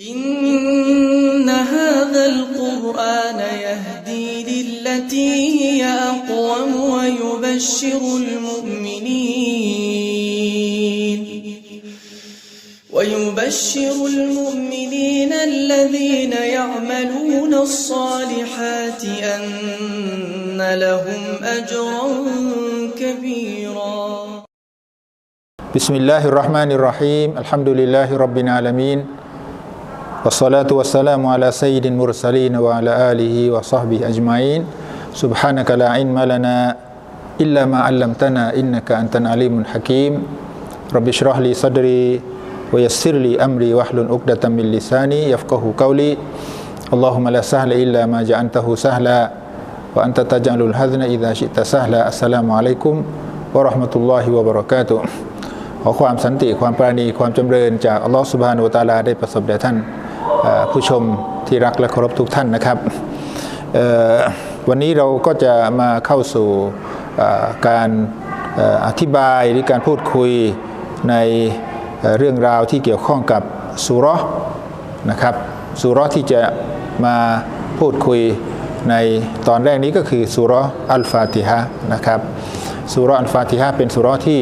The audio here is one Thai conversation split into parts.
إن هذا القرآن يهدي للتي هي أقوم ويبشر المؤمنين ويبشر المؤمنين الذين يعملون الصالحات أن لهم أجرا كبيرا. بسم الله الرحمن الرحيم. الحمد لله رب العالمين. Wassalatu wassalamu ala sayyidin mursalin wa ala alihi wa sahbihi ajmain. Subhanaka la ilma lana illa ma 'allamtana innaka antal alimul hakim. Rabbi shrah li sadri wa yassir li amri wahlul 'uqdatam min lisani yafqahu qawli. Allahumma la sahla illa ma ja'antahu sahla wa anta taj'alul hazna idha syi'ta sahla. Assalamu alaikum warahmatullahi wabarakatuh. ขอความสันติความปราณีความจำเริญจากอัลลอฮฺสุบฮานุตาลาได้ประสบแด่ท่าน ผู้ชมที่รักและเคารพทุกท่านนะครับ วันนี้เราก็จะมาเข้าสู่การอธิบายหรือการพูดคุยในเรื่องราวที่เกี่ยวข้องกับสุรนะครับสุรที่จะมาพูดคุยในตอนแรกนี้ก็คือสุรอัลฟาติฮะนะครับสุรอัลฟาติฮะเป็นสุรที่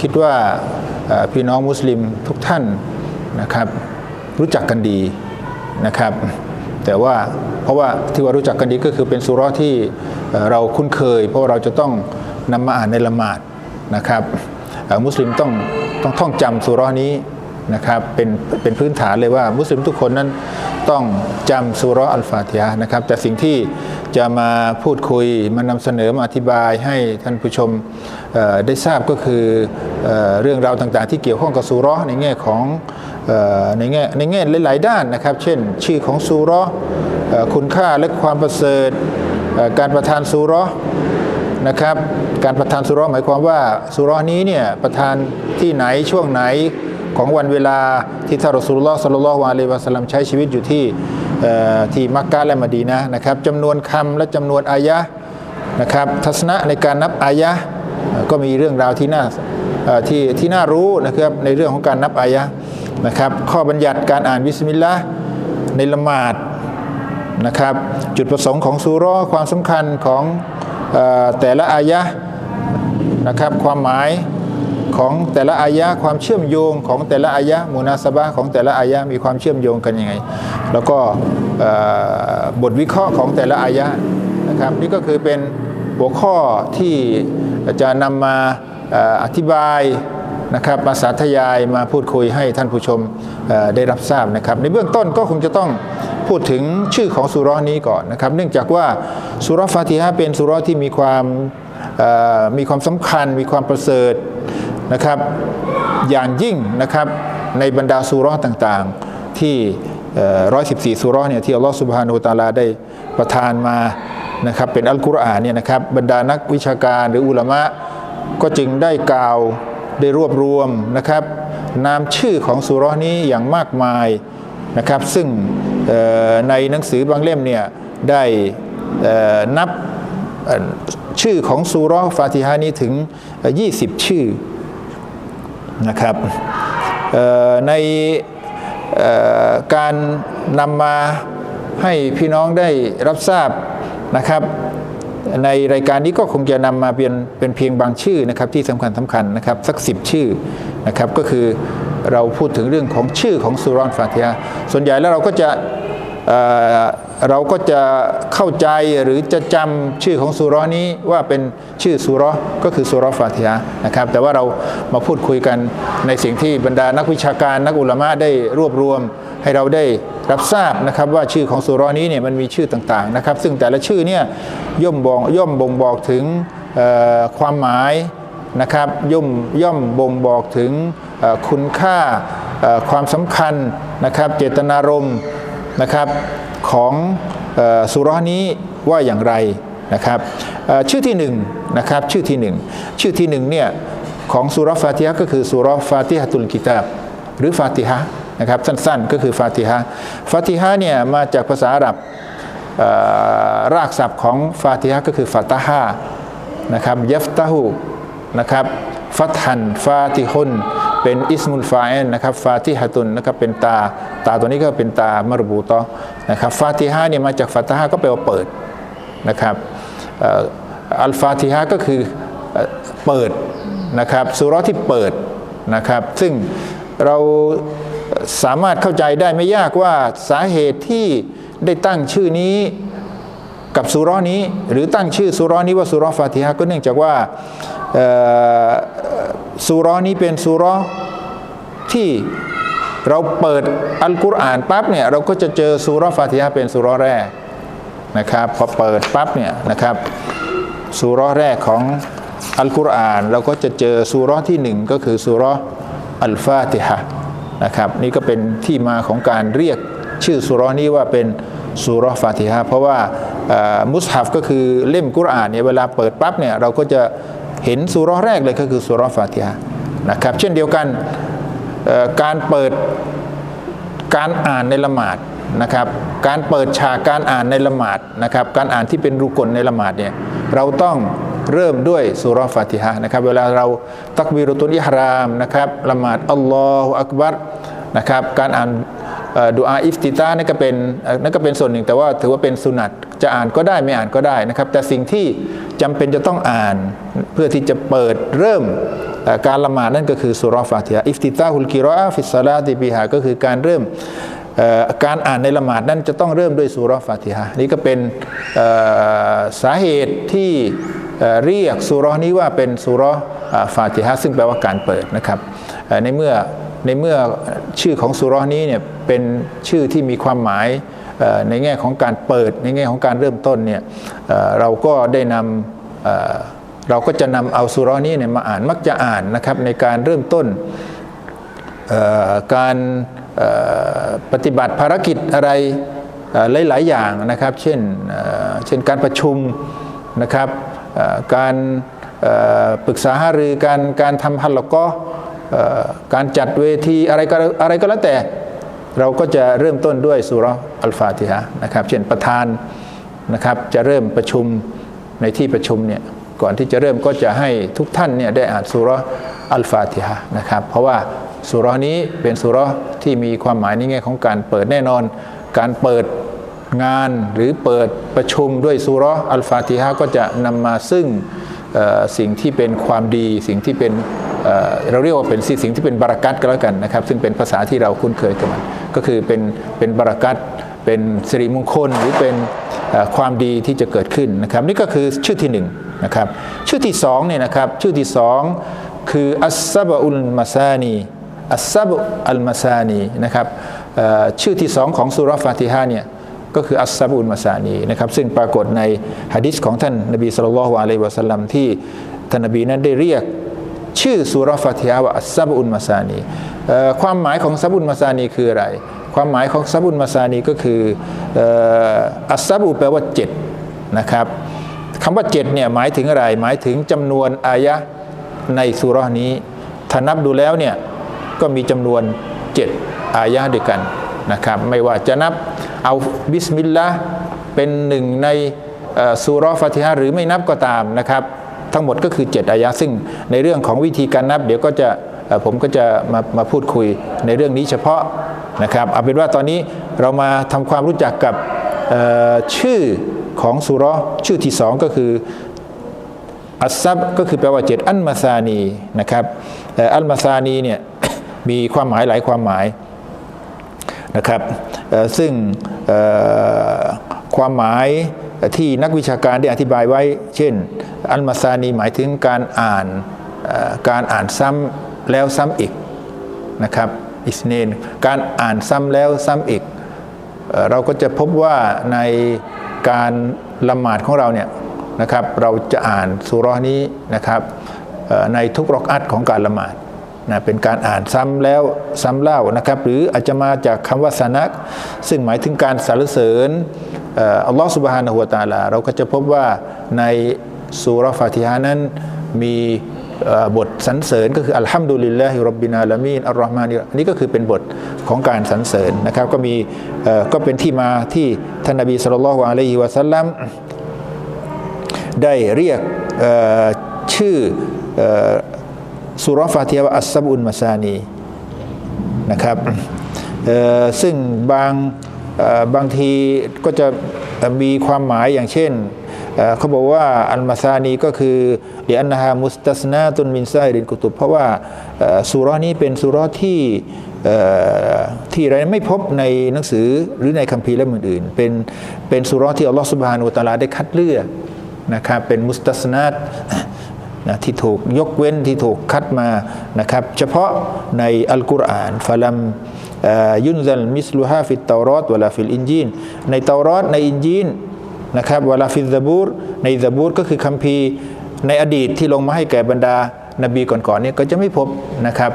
คิดว่าพี่น้องมุสลิมทุกท่านนะครับ รู้จักกันดีนะครับ แต่ว่าเพราะว่าที่ว่ารู้จักกันดีก็คือเป็นสุราที่เราคุ้นเคย เพราะว่าเราจะต้องนำมาอ่านในละหมาดนะครับมุสลิมต้องต้องท่องจำสุรานี้นะครับเป็นเป็นพื้นฐานเลยว่ามุสลิมทุกคนนั้นต้องจำสุราะห์อัลฟาติฮะนะครับ แต่สิ่งที่จะมาพูดคุยมานำเสนอมาอธิบายให้ท่านผู้ชมได้ทราบก็คือเรื่องราวต่างๆ ที่เกี่ยวข้องกับสุราะห์ในแง่ของ ในแง่ในแง่หลายๆ ด้านนะครับ เช่น ชื่อของสุเราะห์เอ่อคุณค่าและความประเสริฐการประทานสุเราะห์นะครับการประทานสุราะห์หมายความว่าสุราะห์นี้เนี่ยประทานที่ไหนช่วงไหนของวันเวลาที่ท่านรอสูลุลลอฮ์สัลลัลลอฮุอะลัยวะสัลลัมใช้ชีวิตอยู่ที่ที่มักกะและมดีนะนะครับจำนวนคำและจำนวนอายะนะครับทัศนะในการนับอายะก็มีเรื่องราวที่น่าที่ที่น่ารู้นะครับในเรื่องของการนับอายะ นะครับ ข้อบัญญัติการอ่านบิสมิลลาห์ในละหมาดนะครับ จุดประสงค์ของซูราะห์ความสำคัญของอแต่ละอายะนะครับ ความหมายของแต่ละอายะความเชื่อมโยงของแต่ละอายะมูนาสบะของแต่ละอายะมีความเชื่อมโยงกันยังไง แล้วก็บทวิเคราะห์ของแต่ละอายะนะครับ นี่ก็คือเป็นหัวข้อที่จะนำมาอธิบาย นะครับมาสาธยายมาพูดคุยให้ท่านผู้ชมได้รับทราบนะครับ ในเบื้องต้นก็คงจะต้องพูดถึงชื่อของสุราะห์นี้ก่อนนะครับ เนื่องจากว่าสุราะห์ฟาติฮะเป็นสุราะห์ที่มีความมีความสำคัญ มีความประเสริฐนะครับอย่างยิ่งนะครับในบรรดาสุราะห์ต่างๆ ที่ร้อยสิบสี่สุราะห์เนี่ยที่อัลลอฮฺสุบฮานุตาลาได้ประทานมานะครับเป็นอัลกุรอานเนี่ยนะครับบรรดานักวิชาการหรืออุลามะก็จึงได้กล่าว ได้รวบรวมนะครับนามชื่อของสุรนี้อย่างมากมายนะครับ ซึ่งในหนังสือบางเล่มเนี่ยได้นับชื่อของสุรฟาติฮะห์นี้ถึง 20 ชื่อนะครับในการนำมาให้พี่น้องได้รับทราบนะครับ ในรายการนี้ก็คงจะนำมาเป็นเป็นเพียงบางชื่อนะครับที่สำคัญสำคัญนะครับสักสิบชื่อนะครับก็คือเราพูดถึงเรื่องของชื่อของสุรอนฟาติฮะส่วนใหญ่แล้วเราก็จะ เราก็จะเข้าใจหรือจะจำชื่อของสุรอนี้ว่าเป็นชื่อสุรอก็คือสุรอฟาติฮะนะครับ แต่ว่าเรามาพูดคุยกันในสิ่งที่บรรดานักวิชาการนักอุลามะได้รวบรวม ให้เราได้รับทราบนะครับว่าชื่อของสุรอนี้เนี่ยมันมีชื่อต่างๆนะครับ ซึ่งแต่ละชื่อเนี่ยย่อมบอกย่อมบ่งบอกถึงความหมายนะครับย่อมย่อมบ่งบอกถึงคุณค่าความสำคัญนะครับ เจตนารมณ์ นะครับของสุรอนี้ว่าอย่างไรนะครับชื่อที่หนึ่งนะครับชื่อที่หนึ่งชื่อที่หนึ่งเนี่ยของสุรฟาติฮะก็คือสุรฟาติฮะตุลกิตาบหรือฟาติฮะนะครับสั้นๆก็คือฟาติฮะฟาติฮะเนี่ยมาจากภาษาอาหรับรากศัพท์ของฟาติฮะก็คือฟาตาฮานะครับยัฟตาหูนะครับฟัตฮันฟาติฮุน เป็นอิสมุลฟาเอนนะครับฟาติฮะตุนนะครับเป็นตา ตาตัวนี้ก็เป็นตามารบูตอนะครับฟาติฮะเนี่ยมาจากฟาตาฮะก็แปลว่าเปิดนะครับอัลฟาติฮะก็คือเปิดนะครับสุรที่เปิดนะครับ ซึ่งเราสามารถเข้าใจได้ไม่ยากว่าสาเหตุที่ได้ตั้งชื่อนี้กับสุราะห์นี้ หรือตั้งชื่อสุราะห์นี้ว่าสุรฟาติฮะก็เนื่องจากว่า สุราะห์นี้เป็นสุราะห์ที่เราเปิดอัลกุรอานปั๊บเนี่ยเราก็จะเจอสุรฟาติฮะเป็นสุรแรกนะครับพอเปิดปั๊บเนี่ยนะครับสุรแรกของอัลกุรอานเราก็จะเจอสุรที่หนึ่งก็คือสุรอัลฟาติฮะนะครับนี่ก็เป็นที่มาของการเรียกชื่อสุรนี้ว่าเป็นสุรฟาติฮะเพราะว่ามุสฮัฟก็คือเล่มกุรอานเนี่ยเวลาเปิดปั๊บเนี่ยเราก็จะ เห็นสุราแรกเลยก็คือสุราฟาติฮะนะครับ เช่นเดียวกันการเปิดการอ่านในละหมาดนะครับการเปิดฉากการอ่านในละหมาดนะครับการอ่านที่เป็นรุกลในละหมาดเนี่ยเราต้องเริ่มด้วยสุราฟาติฮะนะครับเวลาเราตักบีรุตุลอิฮรามนะครับละหมาดอัลลอฮฺอักบัรนะครับการอ่านดูอาอิฟติตานั่นก็เป็นนั่นก็เป็นส่วนหนึ่ง แต่ว่าถือว่าเป็นสุนัตจะอ่านก็ได้ไม่อ่านก็ได้นะครับแต่สิ่งที่ จำเป็นจะต้องอ่าน เพื่อที่จะเปิดเริ่มการละหมาดนั่นก็คือสุรฟาติฮะอิฟติตาฮุลกิรออาฟิสซาลาติบิฮาก็คือการเริ่มการอ่านในละหมาดนั้นจะต้องเริ่มด้วยสุรฟาติฮะนี่ก็เป็นสาเหตุที่เรียกสุรนี้ว่าเป็นสุราะห์อ่าฟาติฮะซึ่งแปลว่าการเปิดนะครับในเมื่อในเมื่อชื่อของสุรนี้เนี่ยเป็นชื่อที่มีความหมาย ในแง่ของการเปิดในแง่ของการเริ่มต้นเนี่ยเราก็ได้นำเราก็จะนำเอาสุรนี้เนี่ยมาอ่านมักจะอ่านนะครับในการเริ่มต้นการปฏิบัติภารกิจอะไรหลาย ๆ อย่างนะครับ เช่นเช่นการประชุมนะครับการปรึกษาหารือการการทำฮัลลก็การจัดเวทีอะไรก็อะไรก็แล้วแต่ เราก็จะเริ่มต้นด้วยสุรอัลฟาติฮะนะครับ เช่นประธานนะครับจะเริ่มประชุมในที่ประชุมเนี่ยก่อนที่จะเริ่มก็จะให้ทุกท่านเนี่ยได้อ่านสุรอัลฟาติฮะนะครับ เพราะว่าสุรนี้เป็นสุรที่มีความหมายในแง่ของการเปิดแน่นอน การเปิดงานหรือเปิดประชุมด้วยสุรอัลฟาติฮะก็จะนำมาซึ่งสิ่งที่เป็นความดีสิ่งที่เป็นเราเรียกว่าเป็นสิ่งที่เป็นบารักัตก็แล้วกันนะครับ ซึ่งเป็นภาษาที่เราคุ้นเคยกับมัน ก็คือเป็นเป็นบารักัตเป็นสิริมงคลหรือเป็นความดีที่จะเกิดขึ้นนะครับ นี่ก็คือชื่อที่หนึ่งนะครับชื่อที่สองเนี่ยนะครับชื่อที่สองคืออัสซับอุลมาซานีอัสซับอัลมาซานีนะครับชื่อที่สองของสุราะห์ฟาติฮะเนี่ยก็คืออัสซาบุลมาซานีนะครับซึ่งปรากฏในฮะดิษของท่านนบีสุลต่านอะลัยวะสัลลัมที่ท่านนบีนั้นได้เรียกชื่อสุราะห์ฟาติฮะว่าอัสซาบุลมาซานีเอ่อ ความหมายของซับุลมาซานีคืออะไร ความหมายของซับุลมาซานีก็คืออัสซาบุแปลว่าเจ็ดนะครับคำว่าเจ็ดเนี่ยหมายถึงอะไร หมายถึงจำนวนอายะในสุรานี้ถ้านับดูแล้วเนี่ยก็มีจำนวน7อายะด้วยกันนะครับไม่ว่าจะนับเอาบิสมิลลาห์เป็นหนึ่งในเอ่อซูเรฟาติฮะหรือไม่นับก็ตามนะครับ ทั้งหมดก็คือ 7 อายะซึ่งในเรื่องของวิธีการนับ เดี๋ยวก็จะ ผมก็จะมามาพูดคุยในเรื่องนี้เฉพาะนะครับเอาเป็นว่าตอนนี้เรามาทำความรู้จักกับชื่อของซูเรชื่อที่สองก็คืออัสซับก็คือแปลว่าเจ็ดอัลมาซานีนะครับอ่ออัลมาซานีเนี่ยมีความหมายหลายความหมายนะครับซึ่งความหมายที่นักวิชาการได้อธิบายไว้ เช่น อัลมาซานีหมายถึงการอ่านการอ่านซ้ำ แล้วซ้ำอีกนะครับอิสเนนการอ่านซ้ำแล้วซ้ำอีก เราก็จะพบว่าในการละหมาดของเราเนี่ยนะครับเราจะอ่านสุรานี้นะครับในทุกรอกอัตของการละหมาดนะเป็นการอ่านซ้ำแล้วซ้ำเล่านะครับหรืออาจจะมาจากคำว่าสนัก ซึ่งหมายถึงการสรรเสริญอัลลอฮฺสุบฮานะฮูวะตาลา เราก็จะพบว่าในสุราะห์ฟาติฮะนั้นมี บทสรรเสริญก็คืออัลฮัมดุลิลลาฮิรับบินาลามีนอัลลอฮ์มานีอันนี้ก็คือเป็นบทของการสรรเสริญนะครับก็มีก็เป็นที่มาที่ท่านนบีสุลต่านละฮ์อะลัยฮิวะสัลลัมได้เรียกชื่อเอ่อสุรฟาติฮะว่าอัสซับอุนมาซานีนะครับซึ่งบางบางทีก็จะมีความหมายอย่างเช่น เขาบอกว่าอัลมาซานีก็คือเดียนนาฮามุสตัสนาตุนมินไซรินกุตุบเพราะว่าสุรานี้เป็นสุราะห์ที่เอ่อที่เราไม่พบในหนังสือหรือในคัมภีร์เล่มอื่นๆเป็นเป็นสุราะห์ที่อัลลอฮฺสุบฮานุตาลาได้คัดเลือกนะครับเป็นมุสตัสนาตนะที่ถูกยกเว้นที่ถูกคัดมานะครับ เฉพาะในอัลกุรอานฟะลัมยุนซัลมิสลูฮาฟิตเตารอตวลาฟิลอินจีนในเตารอตในอินจีน นะครับวลาฟิซบูรในซบูรก็คือคัมภีร์ในอดีตที่ลงมาให้แก่บรรดานบีก่อนๆเนี่ยก็จะไม่พบนะครับ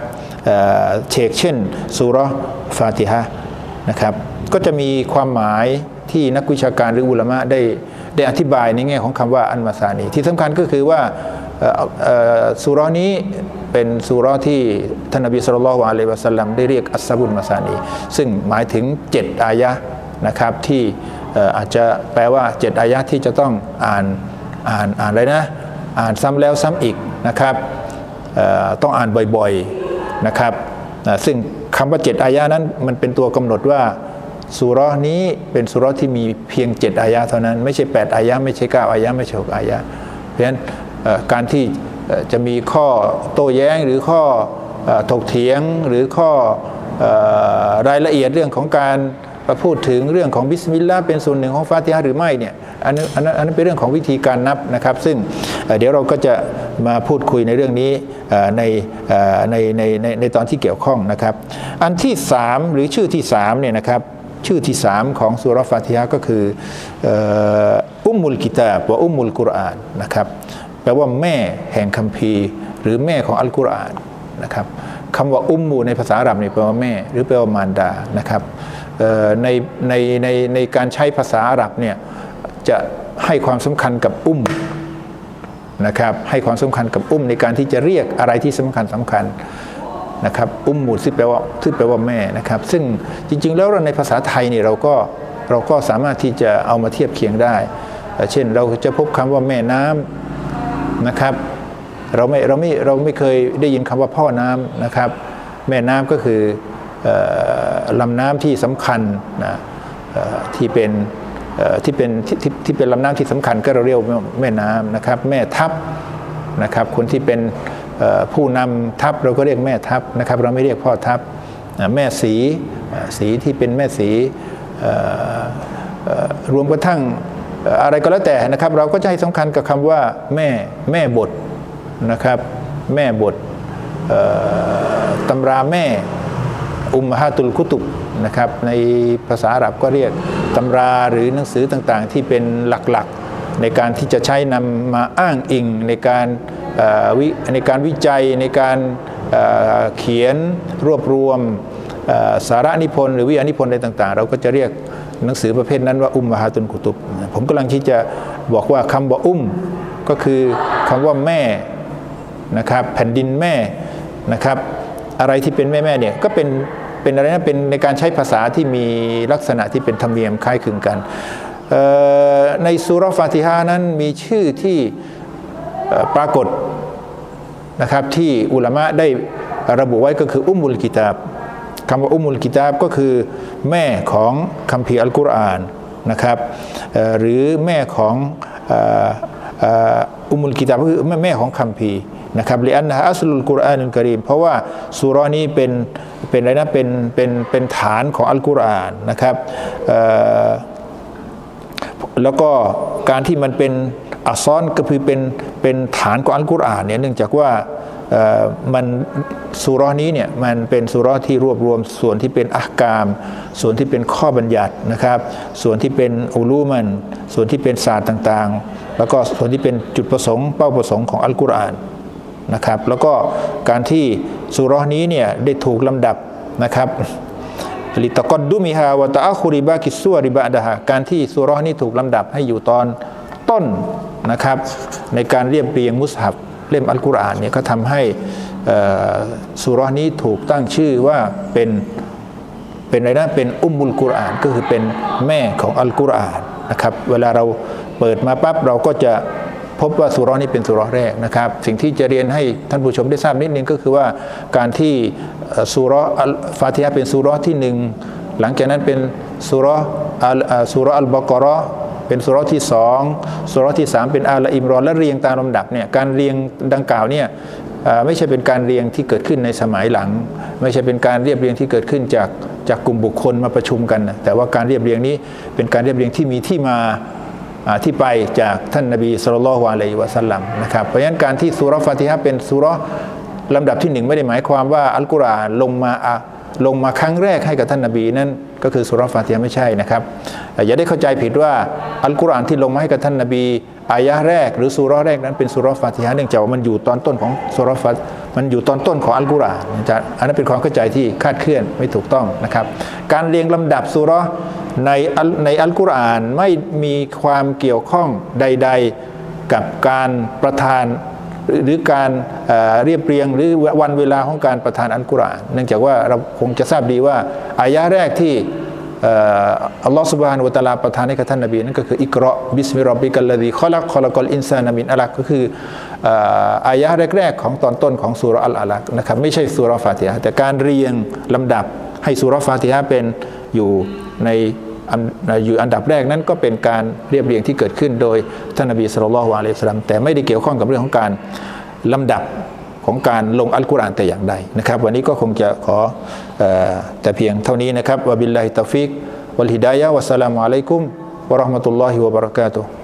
เชกเช่นสุร์ฟาติฮะนะครับก็จะมีความหมายที่นักวิชาการหรืออุลามะได้ได้อธิบายในแง่ของคำว่าอันมาซานีที่สำคัญก็คือว่าสุรนี้เป็นสุรที่ท่านนบีสุลต่านละอะลัยวะสัลลัมได้เรียกอัสซาบุลมาซานีซึ่งหมายถึง 7 อายะนะครับที่ อาจจะแปลว่า 7 อายะที่จะต้องอ่านอ่านอ่านอะไรนะอ่านซ้ำแล้วซ้ำอีกนะครับต้องอ่านบ่อยๆนะครับซึ่งคำว่า 7 อายะนั้นมันเป็นตัวกำหนดว่าสุรนี้เป็นสุรที่มีเพียง 7 อายะเท่านั้นไม่ใช่ 8 อายะไม่ใช่ 9 อายะไม่ใช่6อายะเพราะฉะนั้นการที่จะมีข้อโต้แย้งหรือข้ออถกเถียงหรือข้ออรายละเอียดเรื่องของการ พูดถึงเรื่องของบิสมิลลาห์เป็นส่วนหนึ่งของฟาติฮะหรือไม่เนี่ยอันนั้นอันนั้นเป็นเรื่องของวิธีการนับนะครับ ซึ่งเดี๋ยวเราก็จะมาพูดคุยในเรื่องนี้ในในในในในตอนที่เกี่ยวข้องนะครับ อันที่สามหรือชื่อที่สามเนี่ยนะครับชื่อที่สามของสุรฟาติฮะก็คืออุมมุลกิตาบว่าอุมมุลกุรอานนะครับแปลว่าแม่แห่งคัมภีร์ หรือแม่ของอัลกุรอานนะครับคำว่าอุมมูในภาษาอาหรับนี่แปลว่าแม่ หรือแปลว่ามารดานะครับ ในในในในการใช้ภาษาอาหรับเนี่ยจะให้ความสำคัญกับอุ้มนะครับให้ความสำคัญกับอุ้มในการที่จะเรียกอะไรที่สำคัญสำคัญนะครับอุ้มหมุดซึ่งแปลว่าซึ่งแปลว่าแม่นะครับ ซึ่งจริง ๆ แล้วเราในภาษาไทยเนี่ยเราก็เราก็สามารถที่จะเอามาเทียบเคียงได้ เช่นเราจะพบคำว่าแม่น้ำนะครับเราไม่เราไม่เราไม่เคยได้ยินคำว่าพ่อน้ำนะครับ แม่น้ำก็คืออ ลำน้ำที่สำคัญนะที่เป็นที่เป็นที่ที่ที่เป็นลำน้ำที่สำคัญก็เราเรียกแม่น้ำนะครับ แม่ทัพนะครับ คนที่เป็นผู้นำทัพเราก็เรียกแม่ทัพนะครับ เราไม่เรียกพ่อทัพแม่สีสีที่เป็นแม่สีรวมกระทั่งอะไรก็แล้วแต่นะครับ เราก็จะให้สำคัญกับคำว่าแม่แม่บทนะครับ แม่บทตำราแม่ อุมฮาตุลกุตุบนะครับในภาษาอาหรับก็เรียกตำราหรือหนังสือต่างๆ ที่เป็นหลักๆ ในการที่จะใช้นำมาอ้างอิงในการวิในการวิจัยในการเขียนรวบรวมสาระนิพนธ์หรือวิทยานิพนธ์อะไรต่างๆ เราก็จะเรียกหนังสือประเภทนั้นว่าอุมมะฮาตุลกุตุบผมกำลังที่จะบอกว่าคำว่าอุ้มก็คือคำว่าแม่นะครับแผ่นดินแม่นะครับ อะไรที่เป็นแม่แม่เนี่ยก็เป็น เป็นอะไรนะเป็นในการใช้ภาษาที่มีลักษณะที่เป็นธรรมเนียมคล้ายคลึงกัน ในสุรฟาติฮานั้นมีชื่อที่ปรากฏนะครับที่อุลามะได้ระบุไว้ก็คืออุมุลกิตาบคำว่าอุมุลกิตาบก็คือแม่ของคัมภีร์อัลกุรอานนะครับหรือแม่ของอุมุลกิตาบก็คือแม่แม่ของคัมภีร์ นะครับลิอันนะอัสลุลกุรอานุลกรีมเพราะว่าสุรานี้เป็นเป็นอะไรนะเป็นเป็นเป็นฐานของอัลกุรอานนะครับแล้วก็การที่มันเป็นอักษรก็คือเป็นเป็นฐานของอัลกุรอานเนี่ยเนื่องจากว่ามันสุรานี้เนี่ยมันเป็นสุราะห์ที่รวบรวมส่วนที่เป็นอักกาม ส่วนที่เป็นข้อบัญญัตินะครับ ส่วนที่เป็นอุลูมัน ส่วนที่เป็นศาสตร์ต่างๆ แล้วก็ส่วนที่เป็นจุดประสงค์เป้าประสงค์ของอัลกุรอาน นะครับ แล้วก็การที่สุรานี้เนี่ยได้ถูกลำดับนะครับลิตกอดดุมิฮาวตะอัคุริบากิสซัวริบะดะฮะการที่สุรานี้ถูกลำดับให้อยู่ตอนต้นนะครับ ในการเรียบเรียงมุสฮับเล่มอัลกุรอานเนี่ยก็ทำให้สุรานี้ถูกตั้งชื่อว่าเป็นเป็นอะไรนะเป็นอุมมุลกุรอานก็คือเป็นแม่ของอัลกุรอานนะครับ เวลาเราเปิดมาปั๊บเราก็จะ พบว่าสุราะห์นี้เป็นสุราะห์แรกนะครับ สิ่งที่จะเรียนให้ท่านผู้ชมได้ทราบนิดนึงก็คือว่าการที่สุราะห์อัลฟาติฮะเป็นสุราะห์ที่หนึ่งหลังจากนั้นเป็นสุราะห์อัลสุราะห์อัลบากราะห์เป็นสุรที่สองสุรที่สามเป็นอาลอิมรอนและเรียงตามลำดับเนี่ยการเรียงดังกล่าวเนี่ยไม่ใช่เป็นการเรียงที่เกิดขึ้นในสมัยหลัง ไม่ใช่เป็นการเรียบเรียงที่เกิดขึ้นจากจากกลุ่มบุคคลมาประชุมกันนะแต่ว่าการเรียบเรียงนี้เป็นการเรียบเรียงที่มีที่มา ที่ไปจากท่านนบีสุลต่านละอิวะสัลลัมนะครับเพราะฉะนั้นการที่สุรฟาติฮะเป็นสุรลำดับที่หนึ่งไม่ได้หมายความว่าอัลกุรอานลงมาลงมาครั้งแรกให้กับท่านนบีนั่นก็คือสุรฟาติฮะไม่ใช่นะครับอย่าได้เข้าใจผิดว่าอัลกุรอานที่ลงมาให้กับท่านนบีอายะแรก หรือสุรแรกนั้นเป็นสุรฟาติฮะเนื่องจากว่ามันอยู่ตอนต้นของสุเราะห์ฟา มันอยู่ตอนต้นของอัลกุรอานนะจ๊ะอันนั้นเป็นความเข้าใจที่คาดเคลื่อนไม่ถูกต้องนะครับ การเรียงลำดับสุรในในอัลกุรอานไม่มีความเกี่ยวข้องใด ๆกับการประทานหรือการเรียบเรียงหรือวันเวลาของการประทานอัลกุรอาน เนื่องจากว่าเราคงจะทราบดีว่าอายะแรกที่อัลลอฮฺสุบฮานุวะตะอาลาประทานให้กับท่านนบีนั่นก็คืออิกราะบิสมิรับบิกัลลดีขอลักขอลักอลอินซานามินอัลักก็คือ อายะแรกๆของตอนต้นของสุราะห์อัลอาลักนะครับไม่ใช่สุราะฟาติฮะแต่การเรียงลำดับให้สุราะฟาติฮะเป็นอยู่ในอยู่อันดับแรกนั้นก็เป็นการเรียบเรียงที่เกิดขึ้นโดยท่านนบีสุลต่านละฮ์อะลัยฮิสลามแต่ไม่ได้เกี่ยวข้องกับเรื่องของการลำดับของการลงอัลกุรอานแต่อย่างใดนะครับ วันนี้ก็คงจะขออแต่เพียงเท่านี้นะครับวะบิลลาฮิตตอฟิกวัลฮิดายะวัสสลามุอะลัยกุมวะราะห์มะตุลลอฮิวะบะเราะกาตุฮ์